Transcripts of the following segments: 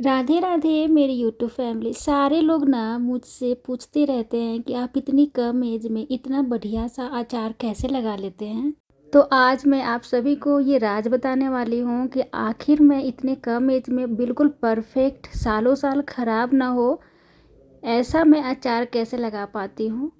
राधे राधे, मेरी YouTube family सारे लोग ना मुझसे पूछते रहते हैं कि आप इतनी कम एज में इतना बढ़िया सा अचार कैसे लगा लेते हैं। तो आज मैं आप सभी को ये राज बताने वाली हूँ कि आखिर मैं इतने कम एज में बिल्कुल परफेक्ट सालों साल ख़राब ना हो, ऐसा मैं अचार कैसे लगा पाती हूँ।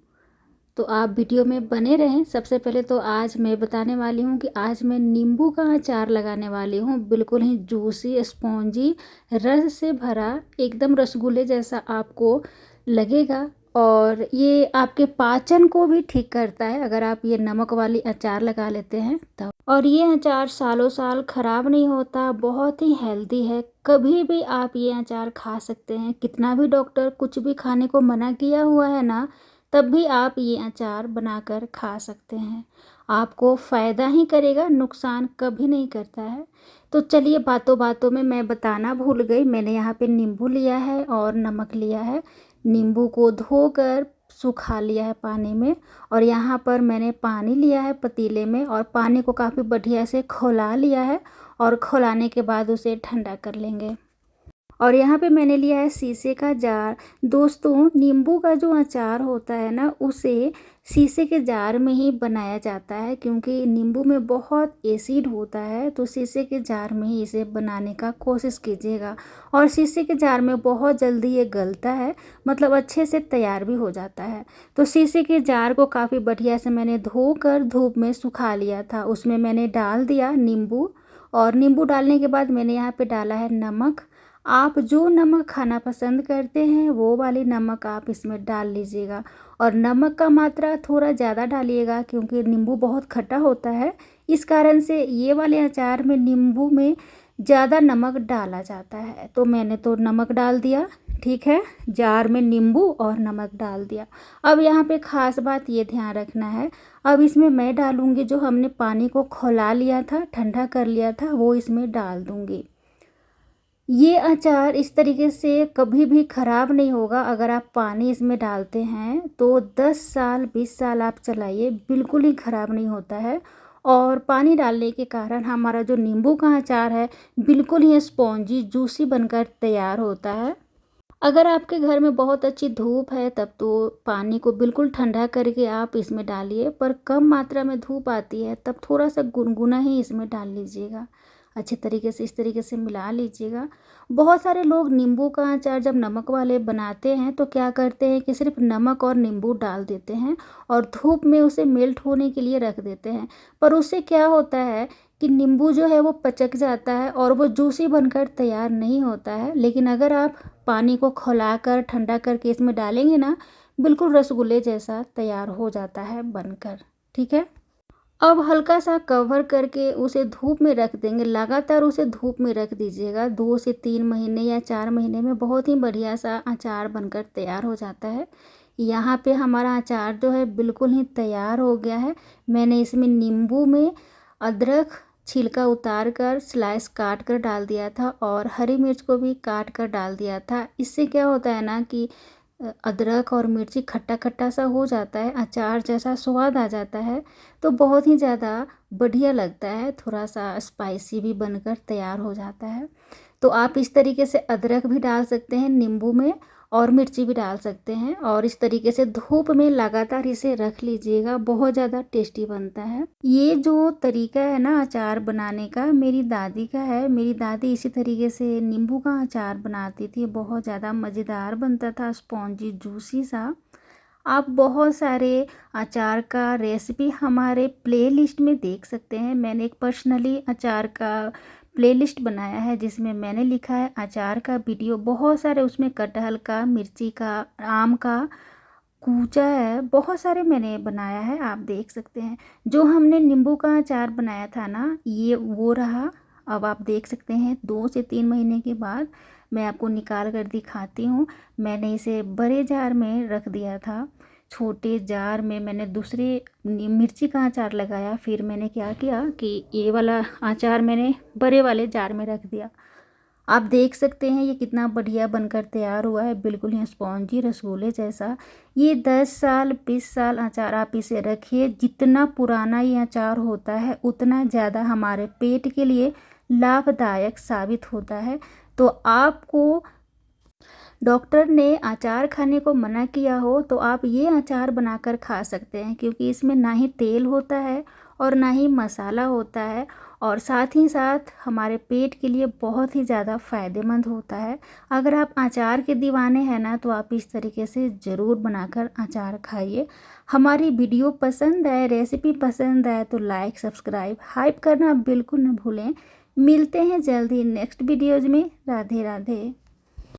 तो आप वीडियो में बने रहें। सबसे पहले तो आज मैं बताने वाली हूँ कि आज मैं नींबू का अचार लगाने वाली हूँ। बिल्कुल ही जूसी स्पॉन्जी रस से भरा, एकदम रसगुल्ले जैसा आपको लगेगा। और ये आपके पाचन को भी ठीक करता है। अगर आप ये नमक वाली अचार लगा लेते हैं, तब। और ये अचार सालों साल ख़राब नहीं होता, बहुत ही हेल्दी है। कभी भी आप ये अचार खा सकते हैं। कितना भी डॉक्टर कुछ भी खाने को मना किया हुआ है ना तब भी आप ये अचार बनाकर खा सकते हैं। आपको फ़ायदा ही करेगा, नुकसान कभी नहीं करता है। तो चलिए बातों बातों में मैं बताना भूल गई। मैंने यहाँ पे नींबू लिया है और नमक लिया है। नींबू को धोकर सुखा लिया है पानी में और यहाँ पर मैंने पानी लिया है पतीले में और पानी को काफ़ी बढ़िया से खोला लिया है और खोलाने के बाद उसे ठंडा कर लेंगे। और यहाँ पे मैंने लिया है शीशे का जार। दोस्तों, नींबू का जो अचार होता है ना, उसे शीशे के जार में ही बनाया जाता है क्योंकि नींबू में बहुत एसिड होता है तो शीशे के जार में ही इसे बनाने का कोशिश कीजिएगा। और शीशे के जार में बहुत जल्दी ये गलता है मतलब अच्छे से तैयार भी हो जाता है। तो शीशे के जार को काफ़ी बढ़िया से मैंने धोकर धूप में सुखा लिया था। उसमें मैंने डाल दिया नींबू और नींबू डालने के बाद मैंने यहाँ पे डाला है नमक। आप जो नमक खाना पसंद करते हैं, वो वाली नमक आप इसमें डाल लीजिएगा। और नमक का मात्रा थोड़ा ज़्यादा डालिएगा, क्योंकि नींबू बहुत खट्टा होता है। इस कारण से ये वाले अचार में नींबू में ज़्यादा नमक डाला जाता है। तो मैंने तो नमक डाल दिया, ठीक है? जार में नींबू और नमक डाल दिया। अब यहाँ पे ख़ास बात ये ध्यान रखना है। अब इसमें मैं डालूँगी जो हमने पानी को खोला लिया था, ठंडा कर लिया था, वो इसमें डाल दूँगी। ये अचार इस तरीके से कभी भी ख़राब नहीं होगा। अगर आप पानी इसमें डालते हैं तो 10 साल 20 साल आप चलाइए, बिल्कुल ही ख़राब नहीं होता है। और पानी डालने के कारण हमारा जो नींबू का अचार है, बिल्कुल ही स्पॉन्जी, जूसी बनकर तैयार होता है। अगर आपके घर में बहुत अच्छी धूप है, तब तो पानी को बिल्कुल ठंडा करके आप इसमें डालिए। पर कम मात्रा में धूप आती है, तब थोड़ा सा गुनगुना ही इसमें डाल लीजिएगा। अच्छे तरीके से, इस तरीके से मिला लीजिएगा। बहुत सारे लोग नींबू का अचार जब नमक वाले बनाते हैं तो क्या करते हैं कि सिर्फ़ नमक और नींबू डाल देते हैं और धूप में उसे मेल्ट होने के लिए रख देते हैं। पर उससे क्या होता है कि नींबू जो है वो पचक जाता है और वो जूसी बनकर तैयार नहीं होता है। लेकिन अगर आप पानी को खोला कर ठंडा करके इसमें डालेंगे ना, बिल्कुल रसगुल्ले जैसा तैयार हो जाता है बनकर। ठीक है? अब हल्का सा कवर करके उसे धूप में रख देंगे। लगातार उसे धूप में रख दीजिएगा। दो से तीन महीने या चार महीने में बहुत ही बढ़िया सा अचार बनकर तैयार हो जाता है। यहाँ पे हमारा अचार जो है बिल्कुल ही तैयार हो गया है। मैंने इसमें नींबू में अदरक छिलका उतार कर स्लाइस काट कर डाल दिया था और हरी मिर्च को भी काट कर डाल दिया था। इससे क्या होता है ना कि अदरक और मिर्ची खट्टा खट्टा सा हो जाता है, अचार जैसा स्वाद आ जाता है तो बहुत ही ज़्यादा बढ़िया लगता है, थोड़ा सा स्पाइसी भी बनकर तैयार हो जाता है। तो आप इस तरीके से अदरक भी डाल सकते हैं नींबू में और मिर्ची भी डाल सकते हैं और इस तरीके से धूप में लगातार इसे रख लीजिएगा, बहुत ज़्यादा टेस्टी बनता है। ये जो तरीका है ना अचार बनाने का, मेरी दादी का है। मेरी दादी इसी तरीके से नींबू का अचार बनाती थी, बहुत ज़्यादा मज़ेदार बनता था, स्पॉन्जी जूसी सा। आप बहुत सारे अचार का रेसिपी हमारे प्लेलिस्ट में देख सकते हैं। मैंने एक पर्सनली अचार का प्लेलिस्ट बनाया है जिसमें मैंने लिखा है अचार का वीडियो, बहुत सारे उसमें कटहल का, मिर्ची का, आम का, कूचा है, बहुत सारे मैंने बनाया है, आप देख सकते हैं। जो हमने नींबू का अचार बनाया था ना, ये वो रहा। अब आप देख सकते हैं, दो से तीन महीने के बाद मैं आपको निकाल कर दिखाती हूँ। मैंने इसे बड़े जार में रख दिया था। छोटे जार में मैंने दूसरे मिर्ची का अचार लगाया। फिर मैंने क्या किया कि ये वाला अचार मैंने बड़े वाले जार में रख दिया। आप देख सकते हैं ये कितना बढ़िया बनकर तैयार हुआ है। बिल्कुल ही स्पॉन्जी रसगुल्ले जैसा। ये दस साल, बीस साल अचार आप इसे रखिए। जितना पुराना ये अचार होता है, उतना ज़्यादा हमारे पेट के लिए लाभदायक साबित होता है। तो आपको डॉक्टर ने अचार खाने को मना किया हो तो आप ये अचार बनाकर खा सकते हैं, क्योंकि इसमें ना ही तेल होता है और ना ही मसाला होता है और साथ ही साथ हमारे पेट के लिए बहुत ही ज़्यादा फ़ायदेमंद होता है। अगर आप अचार के दीवाने हैं ना तो आप इस तरीके से ज़रूर बनाकर अचार खाइए। हमारी वीडियो पसंद आए, रेसिपी पसंद आए तो लाइक, सब्सक्राइब, हाइप करना बिल्कुल न भूलें। मिलते हैं जल्द ही नेक्स्ट वीडियोज़ में। राधे राधे।